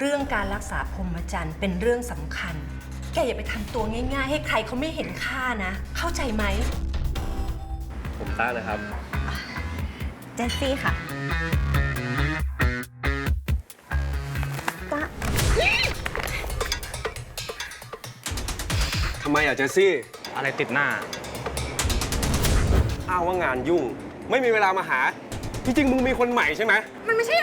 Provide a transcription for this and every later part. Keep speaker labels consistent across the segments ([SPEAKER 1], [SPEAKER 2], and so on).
[SPEAKER 1] เรื่องการรักษาพรหมจรรย์เป็นเรื่องสำคัญ แกอย่าไปทำตัวง่ายๆ ให้ใครเขาไม่เห็นค่านะ เข้าใจไหม
[SPEAKER 2] ผมต้านะครับ
[SPEAKER 3] เจสซี่ค่ะ
[SPEAKER 2] ทำไมอะเจสซี่
[SPEAKER 4] อะไรติดหน้า
[SPEAKER 2] อ้างว่างานยุ่ง ไม่มีเวลามาหา จริงๆมึงมีคนใหม่ใช่ไหม
[SPEAKER 3] มันไม่ใช่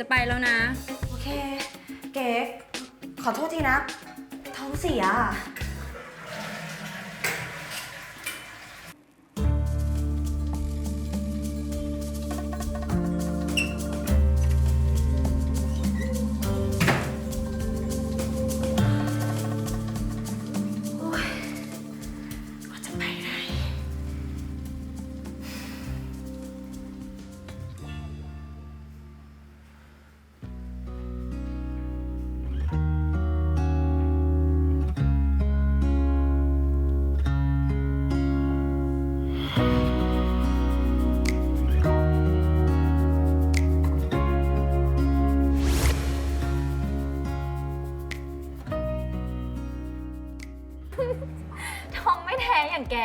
[SPEAKER 5] จะไปแล้วนะ
[SPEAKER 3] โอเค เก๋ขอโทษทีนะ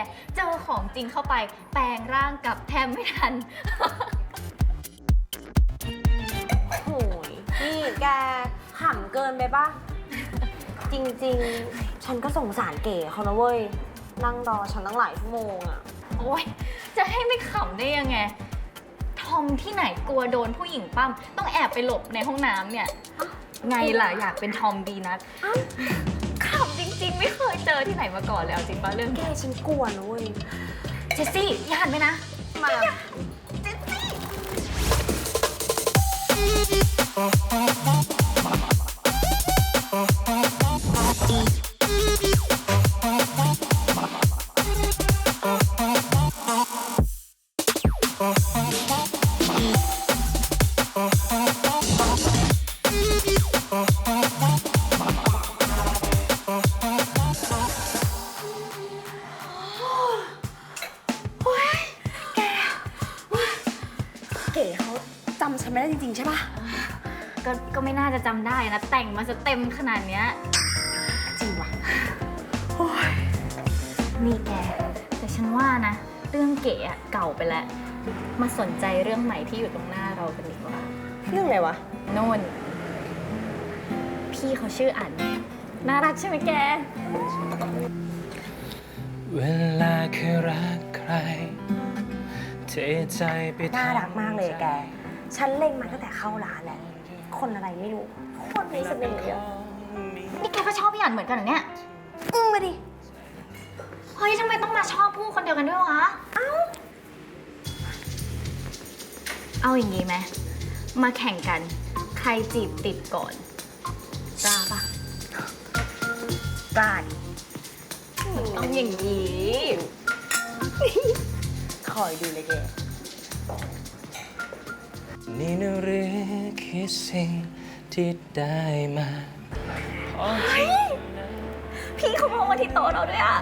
[SPEAKER 6] ก เจอของจริงเข้าไป แปลงร่างกลับแทมไม่ทัน
[SPEAKER 3] โอ้ยนี่แกขำเกินไปปะจริง ๆ ฉันก็สงสารเก๋เขานะเว้ย นั่งรอฉันตั้งหลายชั่วโมงอะ
[SPEAKER 6] โอ้ยจะให้ไม่ขำได้ยังไง ทอมที่ไหนกลัวโดนผู้หญิงปั้ม ต้องแอบไปหลบในห้องน้ำเนี่ย ไงล่ะ อยากเป็นทอมดีนักขำจริงๆไม่ เคยเจอที่ไหนมาก่อนแล้วจริงปะเรื่อง
[SPEAKER 3] แก
[SPEAKER 6] นี้
[SPEAKER 3] ฉันกลัวนะเว้ย
[SPEAKER 6] เจสซี่อย่าหันไปนะ
[SPEAKER 3] มา ได้
[SPEAKER 6] นะ แต่งมาซะเต็มขนาดเนี้ย
[SPEAKER 3] จริงว่ะ
[SPEAKER 6] นี่แก แต่ฉันว่านะ เรื่องเก๋อะเก่าไปแล้ว มาสนใจเรื่องใหม่ที่อยู่ตรงหน้าเรากันดีกว่า
[SPEAKER 3] เรื่องอะไรวะ
[SPEAKER 6] โน่น พี่เขาชื่ออันน่ารักใช่ไหมแก
[SPEAKER 4] เวลาเคยรักใคร เทใจไปทำ
[SPEAKER 3] น่ารักมากเลยแก ฉันเล็งมาตั้งแต่เข้าร้านแล้ว คนอะไรไม่รู้คน มีเสน่ห์อะ
[SPEAKER 6] นี่แกก็ชอบพี่อันเหมือนกันเหรอเนี่ย
[SPEAKER 3] อืมมาดิ
[SPEAKER 6] เฮ้ยทำไมต้องมาชอบผู้คนเดียวกันด้วยวะ เอ้า เอาอย่างงี้ไหม มาแข่งกัน ใครจีบติดก่อนกล้าปะ
[SPEAKER 3] กล้าดิ
[SPEAKER 6] ต้องอย่างนี้
[SPEAKER 3] คอยดูเลยแก
[SPEAKER 4] นี่นะหรือคือสิ่ง ที่ได้มาพอที่
[SPEAKER 6] พี่เขามองมาที่โต๊ะเราด้วยอะ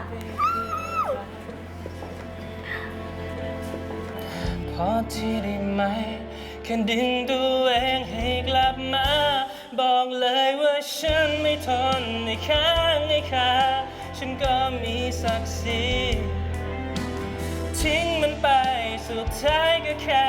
[SPEAKER 4] พอที่ได้ไหม แค่ดึงตัวเองให้กลับมา บอกเลยว่าฉันไม่ทนในค้างในคาฉันก็มีศักดิ์ศรีทิ้งมันไปสุดท้ายก็แค่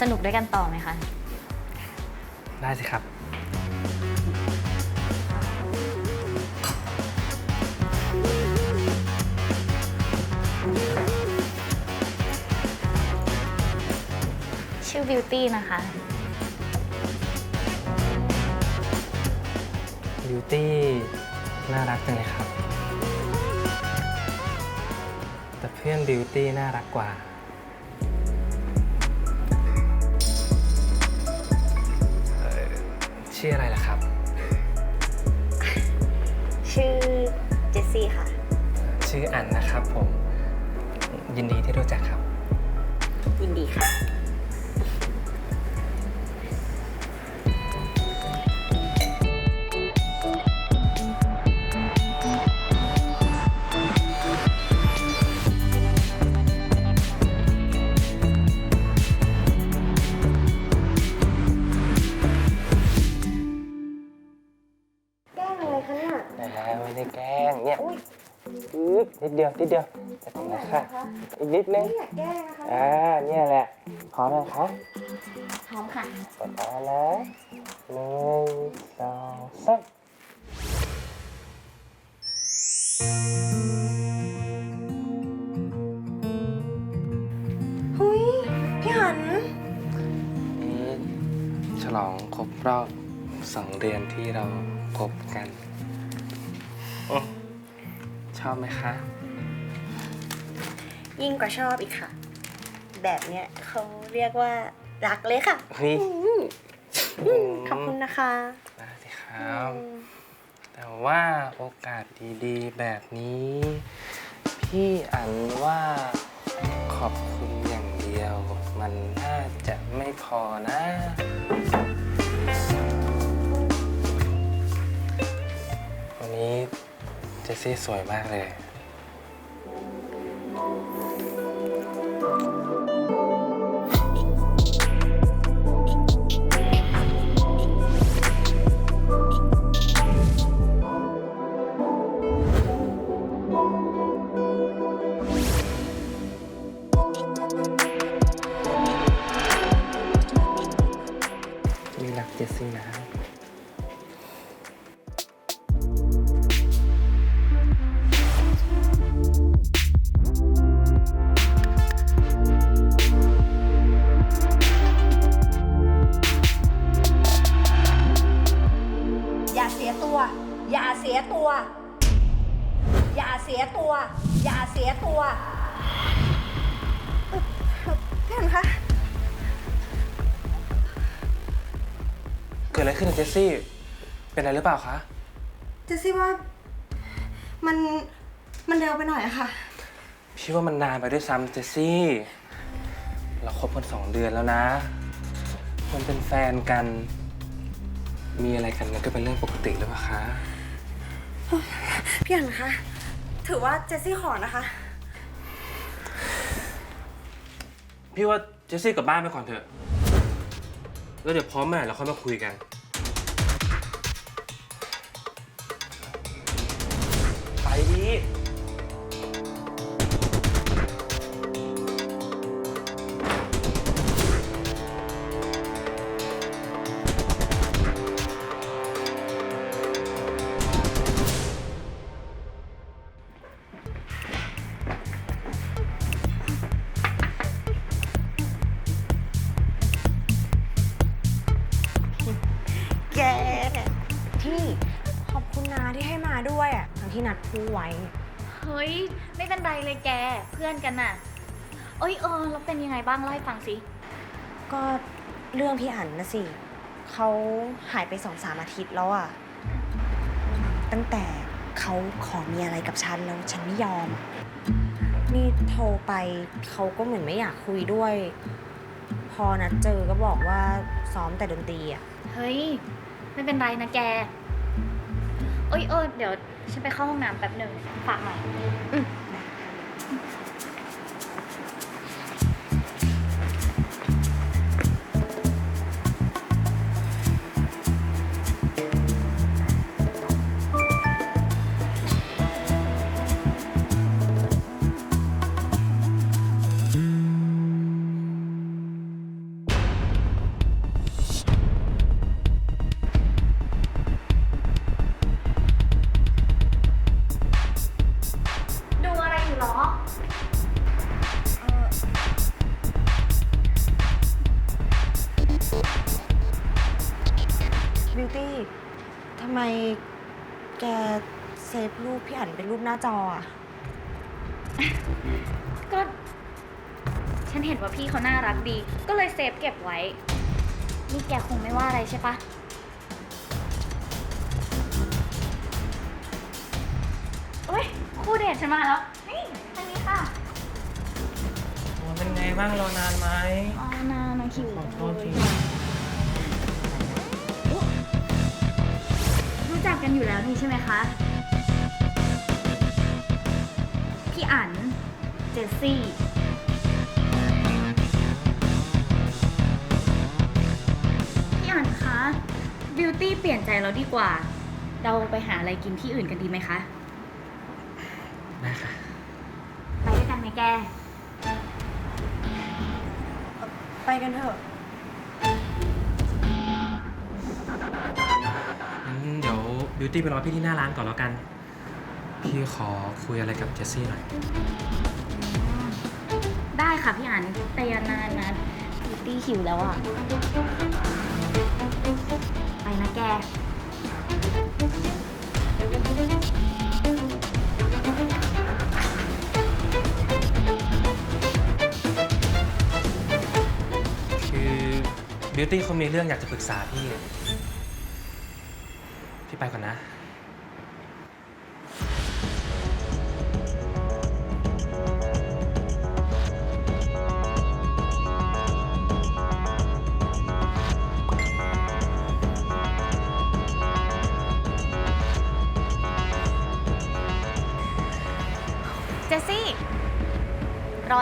[SPEAKER 6] สนุกด้วยกันต่อไหมคะ
[SPEAKER 4] ได้สิครับ
[SPEAKER 6] ชื่อบิวตี้นะคะ
[SPEAKER 4] บิวตี้น่ารักจังเลยครับ แต่เพื่อนบิวตี้น่ารักกว่า ชื่ออะไรล่ะครับ
[SPEAKER 3] ชื่อเจสซี่ค่ะ
[SPEAKER 4] ชื่ออันนะครับผม ยินดีที่รู้จักครับ
[SPEAKER 3] ยินดีค่ะ อื้
[SPEAKER 4] อนิดเดียวนิดเดียวจะถึงแล้วค่ะอีกนิดนึง
[SPEAKER 3] ไม่อยากแกล้งนะคะ
[SPEAKER 4] อ่าเนี่ยแหละพร้อมไหมคะ
[SPEAKER 6] พร้อมค่ะ
[SPEAKER 4] กดเอานะหนึ่งสองสาม
[SPEAKER 3] เฮ้ยพี่หัน
[SPEAKER 4] นี้ฉลองครบรอบสองเดือนที่เราคบกันโอ้ช อบไหมคะ
[SPEAKER 3] ยิ่งกว่าชอบอีกค่ะ แบบเนี้ยเขาเรียกว่ารักเลยค่ะ
[SPEAKER 4] เฮ้ย
[SPEAKER 3] ขอบคุณนะคะ
[SPEAKER 4] ได้สิครับแต่ว่าโอกาสดีๆ แบบนี้ พี่อันว่าขอบคุณอย่างเดียว มันน่าจะไม่พอนะ วันนี้ เจสซี่สวยมากเลย มีรักเจสซี่นะ ซี่ เป็นอะไรหรือเปล่าคะ
[SPEAKER 3] เจสซี่ว่ามันมันเร็วไปหน่อยอะค่ะ
[SPEAKER 4] พี่ว่ามันนานไปด้วยซ้ำเจสซี่ เราคบกันสองเดือนแล้วนะ มันเป็นแฟนกัน มีอะไรกันมันก็เป็นเรื่องปกติหรือเปล่าคะ
[SPEAKER 3] พี่อันคะ ถือว่าเจสซี่ขอนะคะ
[SPEAKER 4] พี่ว่าเจสซี่กลับบ้านไปก่อนเถอะ แล้วเดี๋ยวพร้อมเมื่อไหร่เราค่อยมาคุยกัน
[SPEAKER 6] เอ้ยเออแล้วเป็นยังไงบ้างเล่าให้ฟังสิ
[SPEAKER 3] ก็เรื่องพี่อันนะสิ เขาหายไปสองสามอาทิตย์แล้วอะตั้งแต่เขาขอมีอะไรกับฉันแล้วฉันไม่ยอมอะนี่โทรไปเขาก็เหมือนไม่อยากคุยด้วย พอนัดเจอก็บอกว่าซ้อมแต่ดนตรีอะ
[SPEAKER 6] เฮ้ย ไม่เป็นไรนะแก เอ้ยเออเดี๋ยวฉันไปเข้าห้องน้ำแป๊บหนึ่งฝากหน่อยดู
[SPEAKER 3] พี่อันเป็นรูปหน้าจออะ
[SPEAKER 6] ก็ ฉันเห็นว่าพี่เขาน่ารักดี ก็เลยเซฟเก็บไว้ นี่แกคงไม่ว่าอะไรใช่ปะเอ้ย คู่เดทฉันมาแล้ว นี่ทางนี้ค่ะ
[SPEAKER 4] เป็นไงบ้างรอนานไหม
[SPEAKER 6] อ๋อนานาคิว
[SPEAKER 4] ขอโทษที
[SPEAKER 6] รู้จักกันอยู่แล้วนี่ใช่ไหมคะ อั๋นเจสซี่พี่อั๋นคะบิวตี้เปลี่ยนใจแล้วดีกว่า เราไปหาอะไรกินที่อื่นกันดีไหมคะ
[SPEAKER 4] ได้ค่ะ
[SPEAKER 6] ไปด้วยกันไหมแก
[SPEAKER 3] ไปกันเถอะ
[SPEAKER 4] งั้นเดี๋ยวบิวตี้ไปรอพี่ที่หน้าร้านก่อนแล้วกัน พี่ขอคุยอะไรกับเจสซี่หน่อย
[SPEAKER 6] ได้ค่ะพี่อันแต่อยานานนะบิวตี้หิวแล้วอะ ไปนะแก
[SPEAKER 4] คือบิวตี้เขามีเรื่องอยากจะปรึกษาพี่ พี่ไปก่อนนะ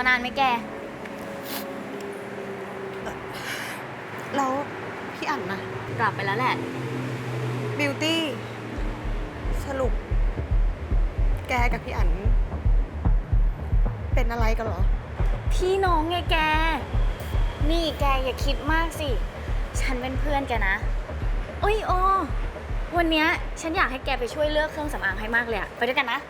[SPEAKER 6] อนานไหมแก
[SPEAKER 3] แล้วพี่อันนะ
[SPEAKER 6] กลับไปแล้วแหละ
[SPEAKER 3] บิวตี้ สรุป แกกับพี่อันเป็นอะไรกันเหรอ
[SPEAKER 6] พี่น้องไงแก นี่แกอย่าคิดมากสิ ฉันเป็นเพื่อนแกนะเอ้ยโอวันเนี้ยฉันอยากให้แกไปช่วยเลือกเครื่องสำอางให้มากเลยอะไปด้วยกันนะ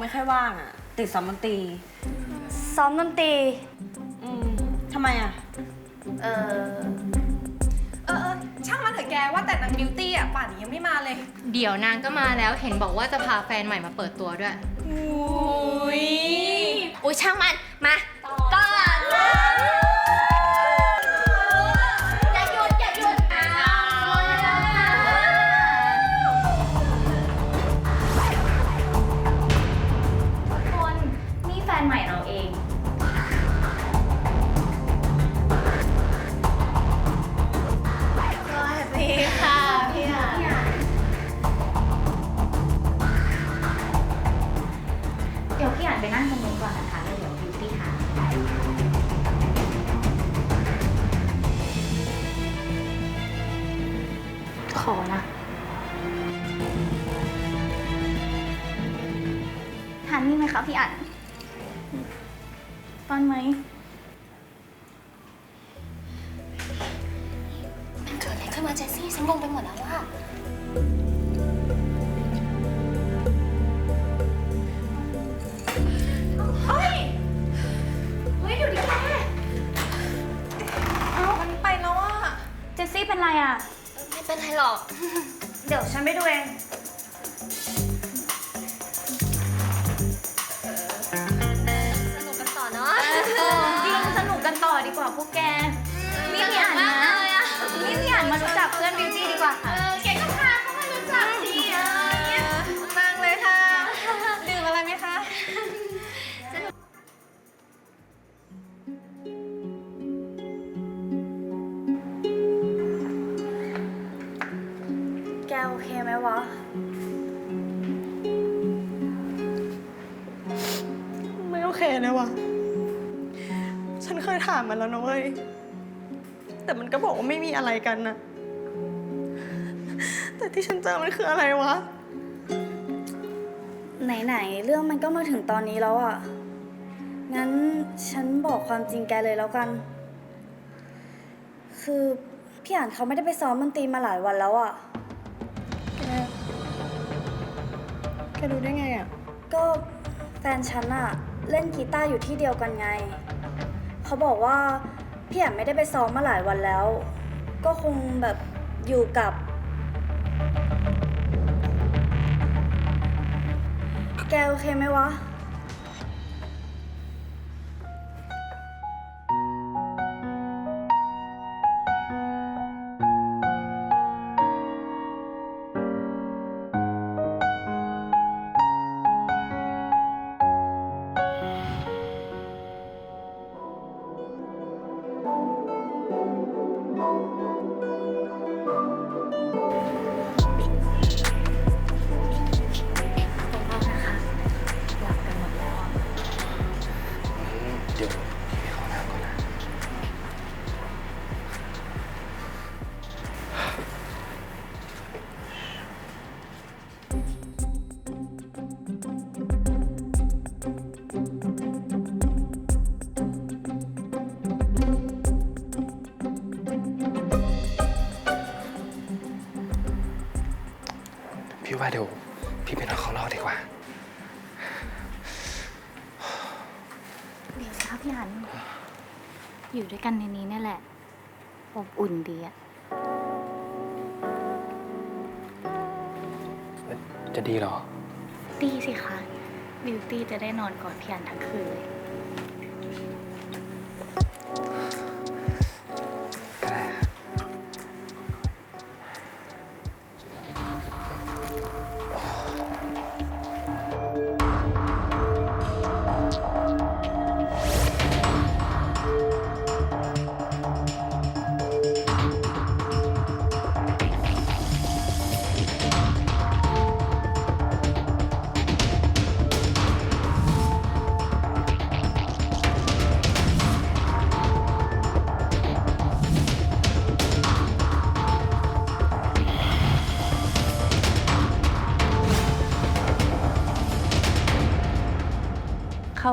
[SPEAKER 7] ไม่
[SPEAKER 8] ค่อยว่างอะติดซ้อมดนตรี
[SPEAKER 6] ซ้อมดนตรี
[SPEAKER 8] อืมทำไมอะ
[SPEAKER 6] เออ
[SPEAKER 7] เออเออช่างมันเถอะแกว่าแต่นางบิวตี้อะป่านนี้ยังไม่มาเลย เดี๋ยวนางก็มาแล้วเห็นบอกว่าจะพาแฟนใหม่มาเปิดตัวด้วย
[SPEAKER 6] อุ้ยอุ้ยช่างมัน มาา
[SPEAKER 4] นนี่ไหมคะพี่อันป้อนไหม
[SPEAKER 6] มันเกิดอะไรขึ้นมาเจสซี่ฉันงงไปหมดแล้วว่าเฮ้ย เฮ้ยดูดิแก
[SPEAKER 7] มันไปแล้วอะ
[SPEAKER 4] เจสซี่เป็นไรอะ
[SPEAKER 6] ไม่เป็นไรหรอก เดี๋ยวฉันไปดูเอง
[SPEAKER 7] ไม่
[SPEAKER 4] โอเค
[SPEAKER 9] นะวะ ฉันเคยถามมันแล้วนะเว้ย แต่มันก็บอกว่าไม่มีอะไรกันนะแต่ที่ฉันเจอมันคืออะไรวะ
[SPEAKER 10] ไหนๆ เรื่องมันก็มาถึงตอนนี้แล้วอะ งั้นฉันบอกความจริงแกเลยแล้วกัน คือพี่อ่านเขาไม่ได้ไปซ้อมดนตรีมาหลายวันแล้วอะ
[SPEAKER 9] แก แกรู้ได้ไงอะ
[SPEAKER 10] ก็แฟนฉันอะ เล่นกีตาร์อยู่ที่เดียวกันไง เขาบอกว่าพี่แอมไม่ได้ไปซ้อมมาหลายวันแล้ว ก็คงแบบอยู่กับ แกโอเคไหมวะ
[SPEAKER 11] ด้วยกั
[SPEAKER 4] นในนี้เนี่ยแหละ อบอุ่นดีอะ
[SPEAKER 11] จะดีเหรอ
[SPEAKER 4] ดีสิคะ บิวตี้จะได้นอนกอดพี่อันทั้งคืนเลย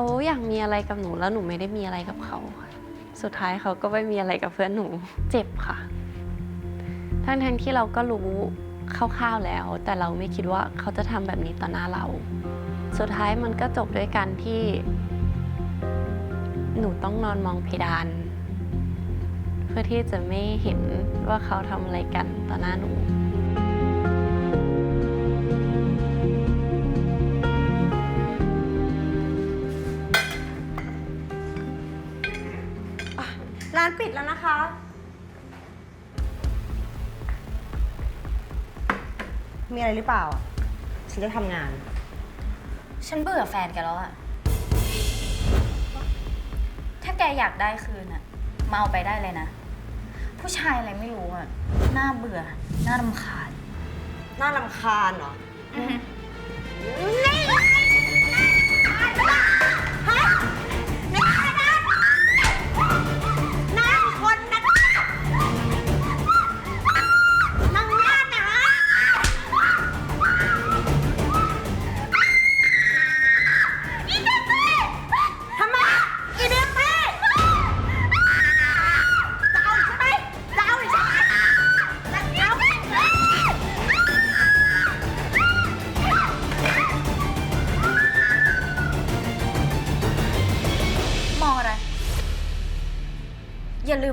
[SPEAKER 8] เขาอยากมีอะไรกับหนูแล้วหนูไม่ได้มีอะไรกับเขาค่ะสุดท้ายเขาก็ไม่มีอะไรกับเพื่อนหนูเจ็บค่ะ ทั้งๆที่เราก็รู้คร่าวๆแล้ว แต่เราไม่คิดว่าเขาจะทำแบบนี้ต่อหน้าเรา สุดท้ายมันก็จบด้วยกันที่ หนูต้องนอนมองเพดาน เพื่อที่จะไม่เห็นว่าเขาทำอะไรกันต่อหน้าหนูา
[SPEAKER 12] นปิดแล้วนะคะ มีอะไรหรือเปล่า ฉันจะทำงาน
[SPEAKER 6] ฉันเบื่อแฟนแกแล้วอะถ้าแกอยากได้คืนอะมาเอาไปได้เลยนะ ผู้ชายอะไรไม่รู้อะน่าเบื่อน่ารำคาญ
[SPEAKER 12] น่ารำคาญเหรอนั่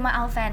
[SPEAKER 12] อ
[SPEAKER 6] ย่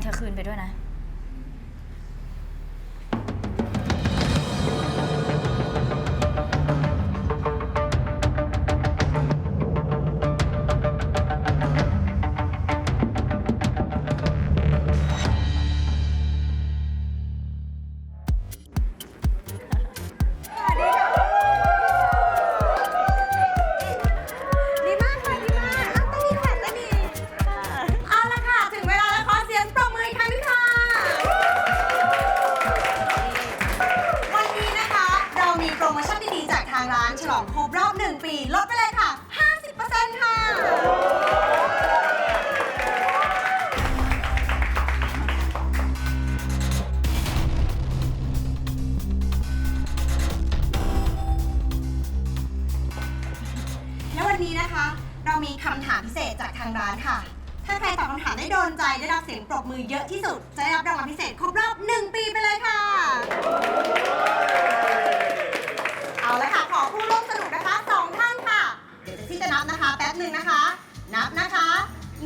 [SPEAKER 6] นะ
[SPEAKER 12] คะนับนะคะ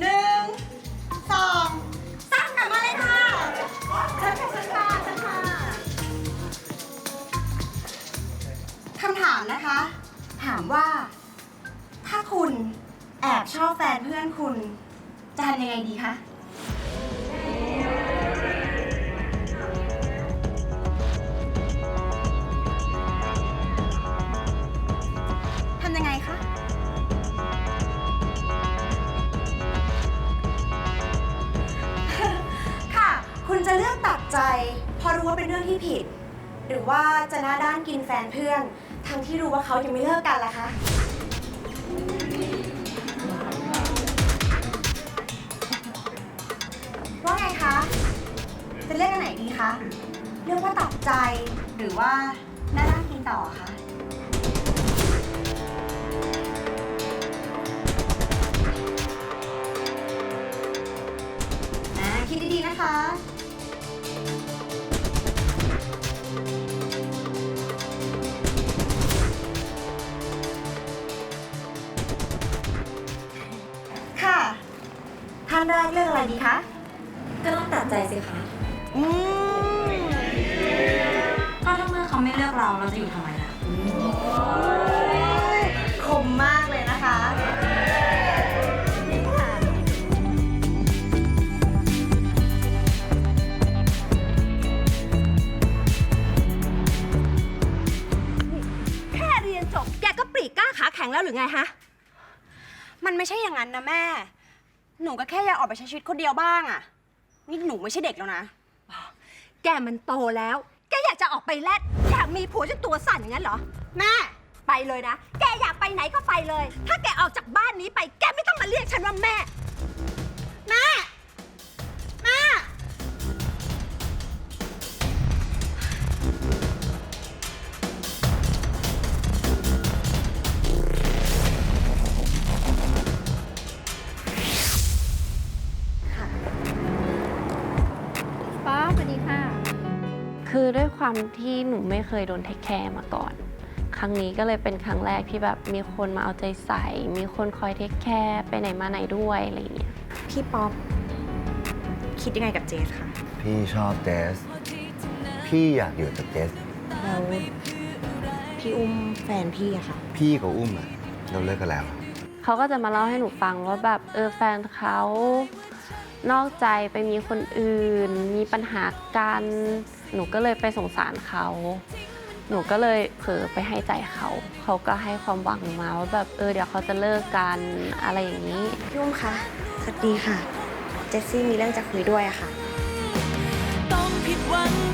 [SPEAKER 12] หนึ่งสองสามกลับมาเลยค่ะเชิญค่ะเชิญค่ะเชิญค่ะคำถามนะคะ ถามว่า ถ้าคุณแอบชอบแฟนเพื่อนคุณจะทำยังไงดีคะ ที่ผิด หรือว่าจะหน้าด้านกินแฟนเพื่อน ทั้งที่รู้ว่าเขายังไม่เลิกกันล่ะคะ ว่าไงคะ จะเลือกอันไหนดีคะ เลือกว่าตัดใจ หรือว่าหน้าด้านกินต่อคะ อ่า คิดดีๆนะคะค่ะ แรกเลือกอะไรดีคะ
[SPEAKER 8] ก็ต้องตัดใจสิคะ
[SPEAKER 12] อืม
[SPEAKER 8] ก็ถ้าเมื่อเขาไม่เลือกเราเราจะอยู่ทำไมล่ะ
[SPEAKER 12] คมมากเลยนะคะ
[SPEAKER 7] แค่เรียนจบ แกก็ปรีกกล้าขาแข็งแล้วหรือไงฮะ
[SPEAKER 12] มันไม่ใช่อย่างนั้นนะแม่ หนูก็แค่อยากออกไปใช้ชีวิตคนเดียวบ้างอะนี่หนูไม่ใช่เด็กแล้วนะ
[SPEAKER 7] แกมันโตแล้ว แกอยากจะออกไปแลดอยากมีผัวจนตัวสั่นอย่างนั้นเหรอ
[SPEAKER 12] แม่
[SPEAKER 7] ไปเลยนะ แกอยากไปไหนก็ไปเลย ถ้าแกออกจากบ้านนี้ไป แกไม่ต้องมาเรียกฉันว่าแม่
[SPEAKER 12] แม่แม่
[SPEAKER 13] ค่ะ
[SPEAKER 8] คือด้วยความที่หนูไม่เคยโดนเทคแคร์มาก่อน ครั้งนี้ก็เลยเป็นครั้งแรกที่แบบมีคนมาเอาใจใส่ มีคนคอยเทคแคร์ไปไหนมาไหนด้วยอะไรอย่างเงี้ย
[SPEAKER 3] พี่ป๊อปคิดยังไงกับเจสคะ
[SPEAKER 14] พี่ชอบเจส พี่อยากอยู่กับเจส
[SPEAKER 3] แล้วพี่อุ้มแฟนพี่อะค่ะ
[SPEAKER 14] พี่กับอุ้มอะเราเลิกกันแล้ว
[SPEAKER 8] เขาก็จะมาเล่าให้หนูฟังว่าแบบเออแฟนเขานอกใจไปมีคนอื่น มีปัญหากัน หนูก็เลยไปสงสารเขา หนูก็เลยเผลอไปให้ใจเขา เขาก็ให้ความหวังมาว่าแบบเออเดี๋ยวเขาจะเลิกกันอะไรอย่างนี้
[SPEAKER 3] พี่อุ้มคะสวัสดีค่ะ เจสซี่มีเรื่องจะคุยด้วยอะค่ะ
[SPEAKER 15] ต้องผิดหวัง